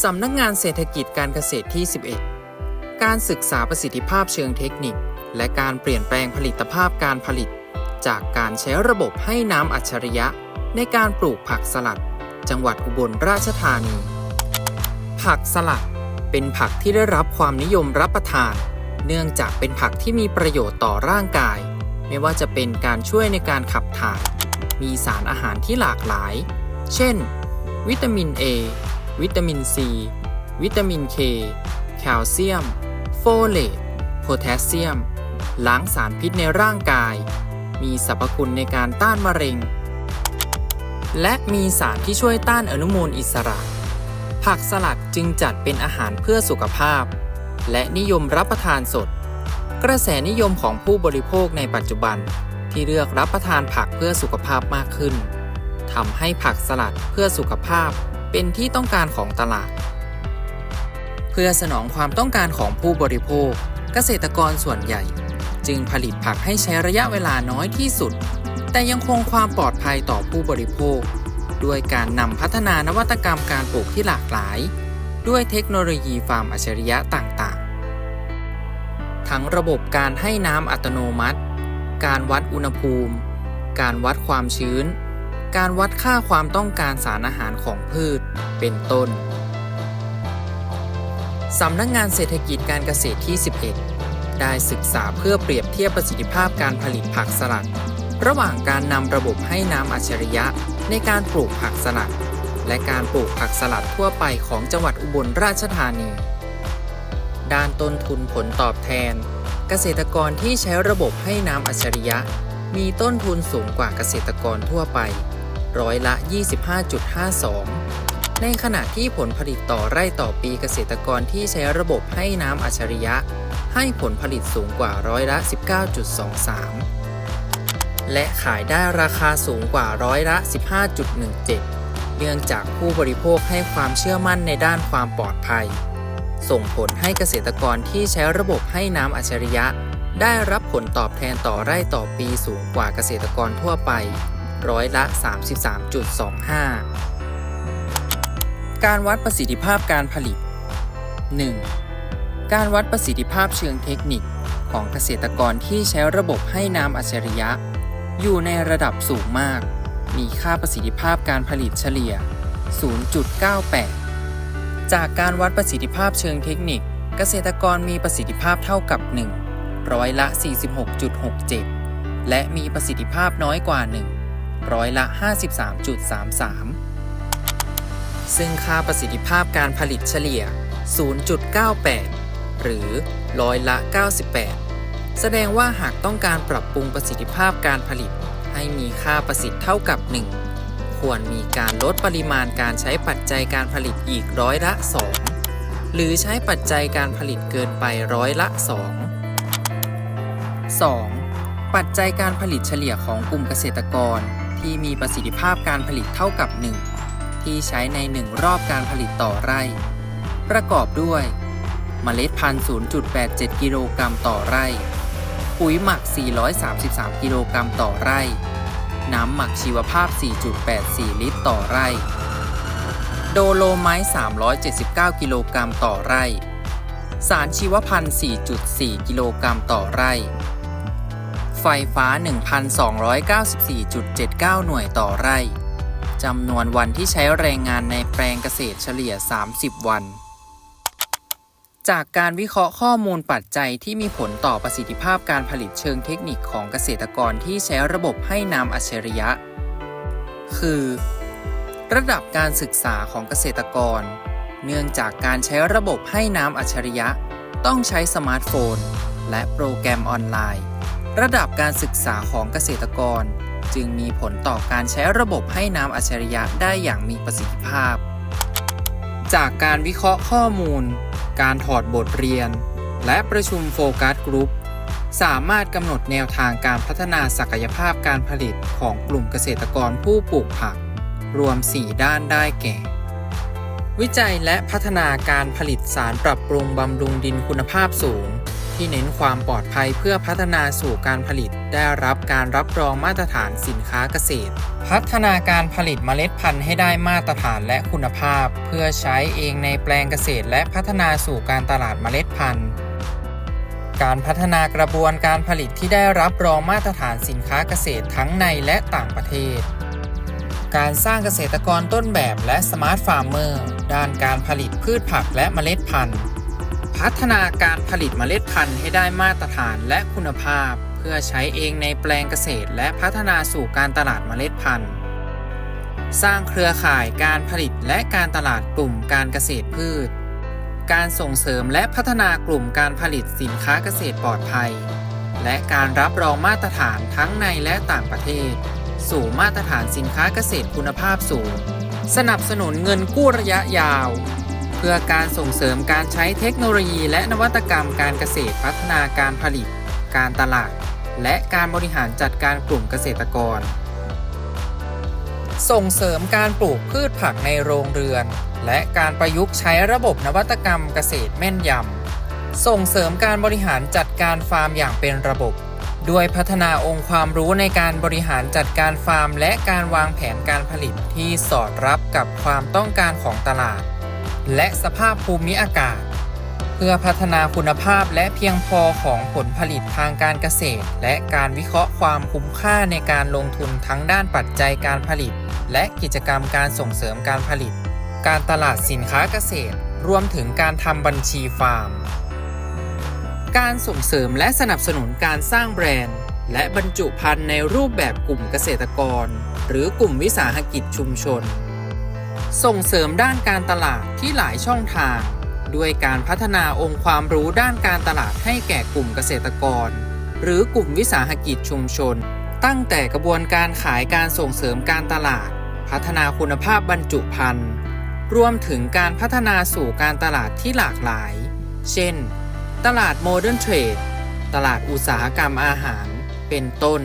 สำนักงานเศรษฐกิจการเกษตรที่ 11 การศึกษาประสิทธิภาพเชิงเทคนิค และการเปลี่ยนแปลงผลิตภาพการผลิต จากการใช้ระบบให้น้ำอัจฉริยะ ในการปลูกผักสลัด จังหวัดอุบลราชธานี ผักสลัดเป็นผักที่ได้รับความนิยมรับประทาน เนื่องจากเป็นผักที่มีประโยชน์ต่อร่างกาย ไม่ว่าจะเป็นการช่วยในการขับถ่าย มีสารอาหารที่หลากหลาย เช่น วิตามิน A วิตามิน C วิตามิน K แคลเซียม โฟเลตโพแทสเซียม ล้างสารพิษในร่างกาย มีสรรพคุณในการต้านมะเร็ง และมีสารที่ช่วยต้านอนุมูลอิสระ ผักสลัดจึงจัดเป็นอาหารเพื่อสุขภาพ และนิยมรับประทานสด กระแสนิยมของผู้บริโภคในปัจจุบันที่เลือกรับประทานผักเพื่อสุขภาพมากขึ้นทำให้ผักสลัดเพื่อสุขภาพ เป็นที่ต้องการของตลาด เพื่อสนองความต้องการของผู้บริโภค เกษตรกรส่วนใหญ่ จึงผลิตผักให้ใช้ระยะเวลาน้อยที่สุด แต่ยังคงความปลอดภัยต่อผู้บริโภค ด้วยการนำพัฒนานวัตกรรมการปลูกที่หลากหลาย ด้วยเทคโนโลยีฟาร์มอัจฉริยะต่างๆ ทั้งระบบการให้น้ำอัตโนมัติ การวัดอุณหภูมิ การวัดความชื้น การวัดค่าความต้องการสารอาหารของพืช เป็นต้น สำนักงงานเศรษฐกิจการเกษตรที่ 11 ได้ศึกษาเพื่อเปรียบเทียบประสิทธิภาพการผลิตผักสลัด ระหว่างการนำระบบให้น้ำอัจฉริยะในการปลูกผักสลัด และการปลูกผักสลัดทั่วไปของจังหวัดอุบลราชธานี ด้านต้นทุนผลตอบแทน เกษตรกรที่ใช้ระบบให้น้ำอัจฉริยะมีต้นทุนสูงกว่าเกษตรกรทั่วไป ร้อยละ 25.52 ในขณะที่ผลผลิตต่อไร่ต่อปีเกษตรกรที่ใช้ระบบให้น้ำอัจฉริยะ ให้ผลผลิตสูงกว่าร้อยละ 19.23 และขายได้ราคาสูงกว่าร้อยละ 15.17 เนื่องจากผู้บริโภคให้ความเชื่อมั่นในด้านความปลอดภัย ส่งผลให้เกษตรกรที่ใช้ระบบให้น้ำอัจฉริยะได้รับผลตอบแทนต่อไร่ต่อปีสูงกว่าเกษตรกรทั่วไป ร้อยละ 33.25 การวัดประสิทธิภาพการผลิต 1. การวัดประสิทธิภาพเชิงเทคนิคของเกษตรกรที่ใช้ระบบให้น้ำอัจฉริยะ อยู่ในระดับสูงมาก มีค่าประสิทธิภาพการผลิตเฉลี่ย 0.98 จากการวัดประสิทธิภาพเชิงเทคนิค เกษตรกรมีประสิทธิภาพเท่ากับ 1 ร้อยละ 46.67 และมีประสิทธิภาพน้อยกว่า 1 ร้อยละ 53.33 ซึ่งค่าประสิทธิภาพการผลิตเฉลี่ย 0.98 หรือร้อยละ 98 แสดงว่าหากต้องการปรับปรุงประสิทธิภาพการผลิต ให้มีค่าประสิทธิ์เท่ากับ 1 ควรมีการลดปริมาณการใช้ปัจจัยการผลิตอีกร้อยละ 2 หรือใช้ปัจจัยการผลิตเกินไปร้อยละ 2 2. ปัจจัยการผลิตเฉลี่ยของกลุ่มเกษตรกร ที่มีประสิทธิภาพการผลิตเท่ากับ 1 ที่ใช้ใน 1 รอบการผลิตต่อไร่ ประกอบด้วย เมล็ดพันธุ์ 0.87 กิโลกรัมต่อไร่ ปุ๋ยหมัก 433 กิโลกรัมต่อไร่ น้ำหมักชีวภาพ 4.84 ลิตรต่อไร่ โดโลไมต์379 กิโลกรัมต่อไร่ สารชีวพันธุ์ 4.4 กิโลกรัมต่อไร่ ไฟฟ้า 1,294.79 หน่วยต่อไร่จำนวนวันที่ใช้แรงงานในแปลงเกษตรเฉลี่ย 30 วัน จากการวิเคราะห์ข้อมูลปัจจัยที่มีผลต่อประสิทธิภาพการผลิตเชิงเทคนิคของเกษตรกรที่ใช้ระบบให้น้ำอัจฉริยะ คือ ระดับการศึกษาของเกษตรกร เนื่องจากการใช้ระบบให้น้ำอัจฉริยะ ต้องใช้สมาร์ทโฟน และโปรแกรมออนไลน์ ระดับการศึกษาของเกษตรกร จึงมีผลต่อการใช้ระบบให้น้ำอัจฉริยะได้อย่างมีประสิทธิภาพ จากการวิเคราะห์ข้อมูล การถอดบทเรียน และประชุมโฟกัสกรุ๊ปสามารถกำหนดแนวทางการพัฒนาศักยภาพการผลิตของกลุ่มเกษตรกรผู้ปลูกผัก รวม 4 ด้านได้แก่ วิจัยและพัฒนาการผลิตสารปรับปรุงบำรุงดินคุณภาพสูง ที่เน้นความปลอดภัยเพื่อพัฒนาสู่การผลิต ได้รับการรับรองมาตรฐานสินค้าเกษตร พัฒนาการผลิตเมล็ดพันธุ์ให้ได้มาตรฐานและคุณภาพ เพื่อใช้เองในแปลงเกษตร และพัฒนาสู่การตลาดเมล็ดพันธุ์การพัฒนากระบวนการผลิตที่ได้รับรองมาตรฐานสินค้าเกษตรทั้งในและต่างประเทศ การสร้างเกษตรกรต้นแบบและสมาร์ทฟาร์มเมอร์ด้านการผลิตพืชผักและเมล็ดพันธุ์ พัฒนาการผลิตเมล็ดพันธุ์ให้ได้มาตรฐานและคุณภาพ เพื่อใช้เองในแปลงเกษตร และพัฒนาสู่การตลาดเมล็ดพันธุ์ สร้างเครือข่ายการผลิตและการตลาดกลุ่มการเกษตรพืช การส่งเสริมและพัฒนากลุ่มการผลิตสินค้าเกษตรปลอดภัย และการรับรองมาตรฐานทั้งในและต่างประเทศ สู่มาตรฐานสินค้าเกษตรคุณภาพสูง สนับสนุนเงินกู้ระยะยาว พื่อการส่งเสริมการใช้เทคโนโลยี และนวัตกรรมการเกษตรพัฒนาการผลิต การตลาด และการบริหารจัดการกลุ่มเกษตรกร ส่งเสริมการปลูกพืชผักในโรงเรือน และการประยุกต์ใช้ระบบนวัตกรรมเกษตรแม่นยำ ส่งเสริมการบริหารจัดการฟาร์มอย่างเป็นระบบด้วยพัฒนาองค์ความรู้ในการบริหารจัดการฟาร์ม และการวางแผนการผลิตที่สอดรับกับความต้องการของตลาด และสภาพภูมิอากาศ เพื่อพัฒนาคุณภาพและเพียงพอของผลผลิตทางการเกษตร และการวิเคราะห์ความคุ้มค่าในการลงทุนทั้งด้านปัจจัยการผลิต และกิจกรรมการส่งเสริมการผลิต การตลาดสินค้าเกษตร รวมถึงการทำบัญชีฟาร์ม การส่งเสริมและสนับสนุนการสร้างแบรนด์ และบรรจุภัณฑ์ในรูปแบบกลุ่มเกษตรกร หรือกลุ่มวิสาหกิจชุมชน ส่งเสริมด้านการตลาดที่หลายช่องทาง ด้วยการพัฒนาองค์ความรู้ด้านการตลาดให้แก่กลุ่มเกษตรกร หรือกลุ่มวิสาหกิจชุมชน ตั้งแต่กระบวนการขายการส่งเสริมการตลาด พัฒนาคุณภาพบรรจุภัณฑ์รวมถึงการพัฒนาสู่การตลาดที่หลากหลาย เช่น ตลาดโมเดิร์นเทรด ตลาดอุตสาหกรรมอาหาร เป็นต้น